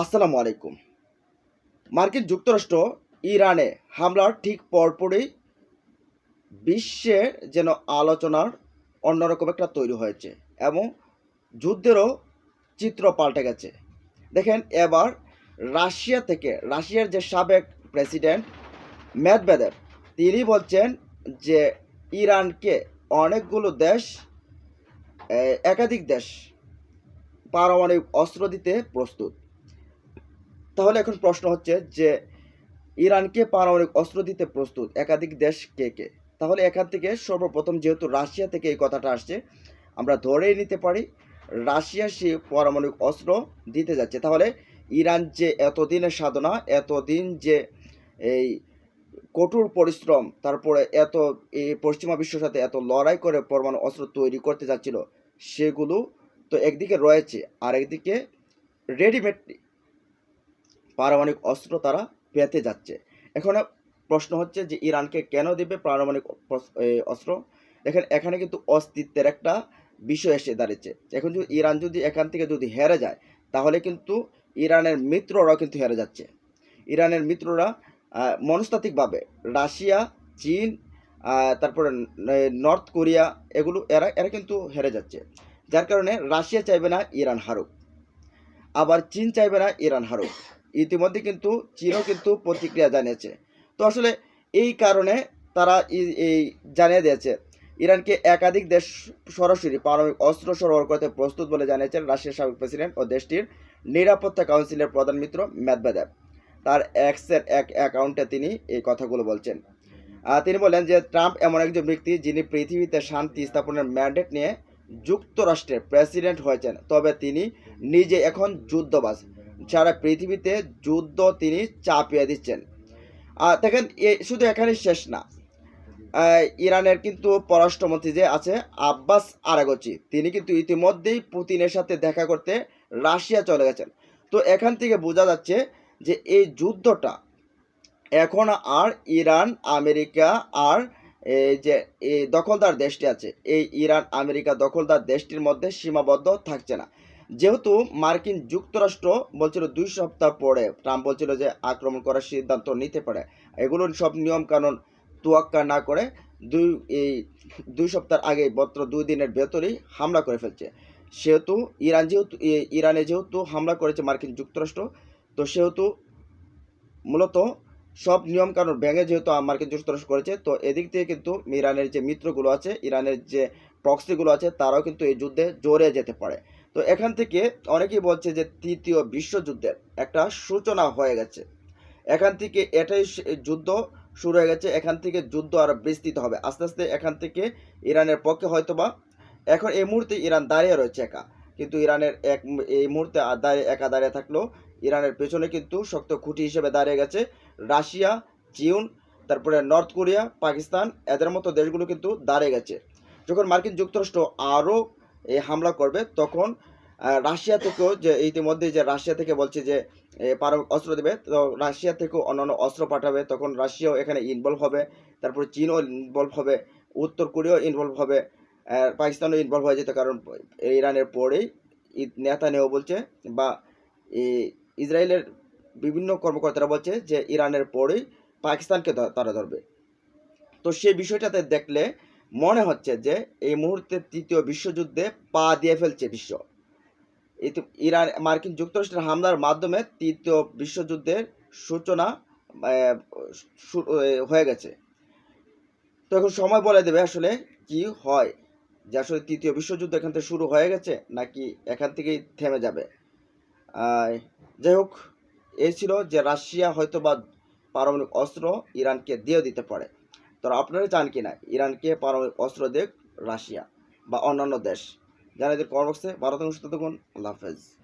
আসসালামু আলাইকুম। মার্কিন যুক্তরাষ্ট্র ইরানে হামলার ঠিক পরপরই বিশ্বে যেন আলোচনার অন্যরকম একটা তৈরি হয়েছে এবং যুদ্ধেরও চিত্র পাল্টে গেছে। দেখেন এবার রাশিয়া থেকে, রাশিয়ার যে সাবেক প্রেসিডেন্ট মেদবেদেব তিনি বলছেন যে ইরানকে অনেকগুলো দেশ একাধিক দেশ পারমাণবিক অস্ত্র দিতে প্রস্তুত। তাহলে এখন প্রশ্ন হচ্ছে যে ইরানকে পারমাণবিক অস্ত্র দিতে প্রস্তুত একাধিক দেশ কে কে? তাহলে এখান থেকে সর্বপ্রথম যেহেতু রাশিয়া থেকে এই কথাটা আসছে, আমরা ধরেই নিতে পারি রাশিয়া সে পারমাণবিক অস্ত্র দিতে যাচ্ছে। তাহলে ইরান যে এতদিনের সাধনা, এতদিন যে এই কঠোর পরিশ্রম, তারপরে এত এই পশ্চিমা বিশ্বের সাথে এত লড়াই করে পরমাণু অস্ত্র তৈরি করতে যাচ্ছিল, সেগুলো তো একদিকে রয়েছে আর একদিকে রেডিমেড পারমাণবিক অস্ত্র তারা পেতে যাচ্ছে। এখন প্রশ্ন হচ্ছে যে ইরানকে কেন দেবে পারমাণবিক অস্ত্র? দেখেন, এখানে কিন্তু অস্তিত্বের একটা বিষয় এসে দাঁড়িয়েছে। এখন যদি ইরান যদি এখান থেকে যদি হেরে যায়, তাহলে কিন্তু ইরানের মিত্ররাও কিন্তু হেরে যাচ্ছে। ইরানের মিত্ররা মনস্তাত্ত্বিকভাবে রাশিয়া, চীন তারপরে নর্থ কোরিয়া এগুলো, এরা এরা কিন্তু হেরে যাচ্ছে। যার কারণে রাশিয়া চাইবে না ইরান হারুক। আবার চীন চাইবে না ইরান হারুক। ইতিমধ্যে কিন্তু চীনও কিন্তু প্রতিক্রিয়া জানিয়েছে। তো আসলে এই কারণে তারা এই জানিয়ে দিয়েছে, ইরানকে একাধিক দেশ সরাসরি পারমাণবিক অস্ত্র সরবরাহ করতে প্রস্তুত বলে জানিয়েছেন রাশিয়ার সাবেক প্রেসিডেন্ট ও দেশটির নিরাপত্তা কাউন্সিলের প্রধান মিত্র মেদবেদেব। তার এক্সের এক অ্যাকাউন্টে তিনি এই কথাগুলো বলছেন। তিনি বলেন যে ট্রাম্প এমন একজন ব্যক্তি যিনি পৃথিবীতে শান্তি স্থাপনের ম্যান্ডেট নিয়ে যুক্তরাষ্ট্রের প্রেসিডেন্ট হয়েছেন, তবে তিনি নিজে এখন যুদ্ধবাজ। সারা পৃথিবীতে যুদ্ধ তিনি চাপিয়ে দিচ্ছেন। আর দেখেন শুধু এখানে শেষ না। ইরানের কিন্তু পররাষ্ট্রমন্ত্রী যে আছে, আব্বাস আরাগচি, তিনি কিন্তু ইতিমধ্যেই পুতিনের সাথে দেখা করতে রাশিয়া চলে গেছেন। তো এখান থেকে বোঝা যাচ্ছে যে এই যুদ্ধটা এখন আর ইরান, আমেরিকা আর যে এই দখলদার দেশটি আছে, এই ইরান, আমেরিকা দখলদার দেশটির মধ্যে সীমাবদ্ধ থাকছে না। যেহেতু মার্কিন যুক্তরাষ্ট্র বলছিল দুই সপ্তাহ পরে ট্রাম্প বলছিল যে আক্রমণ করার সিদ্ধান্ত নিতে পারে, এগুলো সব নিয়ম কানুন তোয়াক্কা না করে দুই, এই দুই সপ্তাহ আগে মাত্র দুই দিনের ভেতরেই হামলা করে ফেলছে। সেহেতু ইরান যেহেতু ইরানে যেহেতু হামলা করেছে মার্কিন যুক্তরাষ্ট্র, তো সেহেতু মূলত সব নিয়ম কানুন ভেঙে যেহেতু মার্কিন যুক্তরাষ্ট্র করেছে, তো এদিক থেকে কিন্তু ইরানের যে মিত্রগুলো আছে, ইরানের যে প্রক্সিগুলো আছে, তারাও কিন্তু এই যুদ্ধে জড়ে যেতে পারে। তো এখান থেকে অনেকেই বলছে যে তৃতীয় বিশ্বযুদ্ধের একটা সূচনা হয়ে গেছে। এখান থেকে এটাই যুদ্ধ শুরু হয়ে গেছে, এখান থেকে যুদ্ধ আরও বিস্তৃত হবে। আস্তে আস্তে এখান থেকে ইরানের পক্ষে হয়তোবা এখন এই মুহূর্তে ইরান দাঁড়িয়ে রয়েছে একা। কিন্তু ইরানের এক এই মুহূর্তে দাঁড়িয়ে একা দাঁড়িয়ে থাকলেও ইরানের পেছনে কিন্তু শক্ত খুঁটি হিসেবে দাঁড়িয়ে গেছে। রাশিয়া, চীন, তারপরে নর্থ কোরিয়া, পাকিস্তান, এদের মতো দেশগুলো কিন্তু দাঁড়িয়ে গেছে। যখন মার্কিন যুক্তরাষ্ট্র আরও এই হামলা করবে, তখন রাশিয়া থেকেও যে ইতিমধ্যে যে রাশিয়া থেকে বলছে যে পারমাণবিক অস্ত্র দেবে, তো রাশিয়া থেকেও অন্যান্য অস্ত্র পাঠাবে, তখন রাশিয়াও এখানে ইনভলভ হবে, তারপর চীনও ইনভলভ হবে, উত্তর কোরিয়াও ইনভলভ হবে পাকিস্তানও ইনভলভ হয়ে যেত, কারণ ইরানের পরেই নেতা নেও বলছে, বা ইসরায়েলের বিভিন্ন কর্মকর্তারা বলছে যে, ইরানের পরেই পাকিস্তানকে তারা ধরবে। তো সেই বিষয়টাতে দেখলে মনে হচ্ছে যে এই মুহূর্তে তৃতীয় বিশ্বযুদ্ধে পা দিয়ে ফেলছে বিশ্ব। ইরান, মার্কিন যুক্তরাষ্ট্রের হামলার মাধ্যমে তৃতীয় বিশ্বযুদ্ধের সূচনা হয়ে গেছে। তো এখন সময় বলে দেবে আসলে কি হয়? যে আসলে তৃতীয় বিশ্বযুদ্ধ এখান থেকে শুরু হয়ে গেছে নাকি এখান থেকেই থেমে যাবে? যাই হোক এই ছিল যে রাশিয়া হয়তো বা পারমাণবিক অস্ত্র ইরানকে দিয়ে দিতে পারে। তো আপনারা চান কি না ইরানকে পারমাণবিক অস্ত্র দেখ রাশিয়া বা অন্যান্য দেশ। যারা এদের কর্মসে ভারত অনুষ্ঠিত থাকুন। আল্লাহ হাফেজ।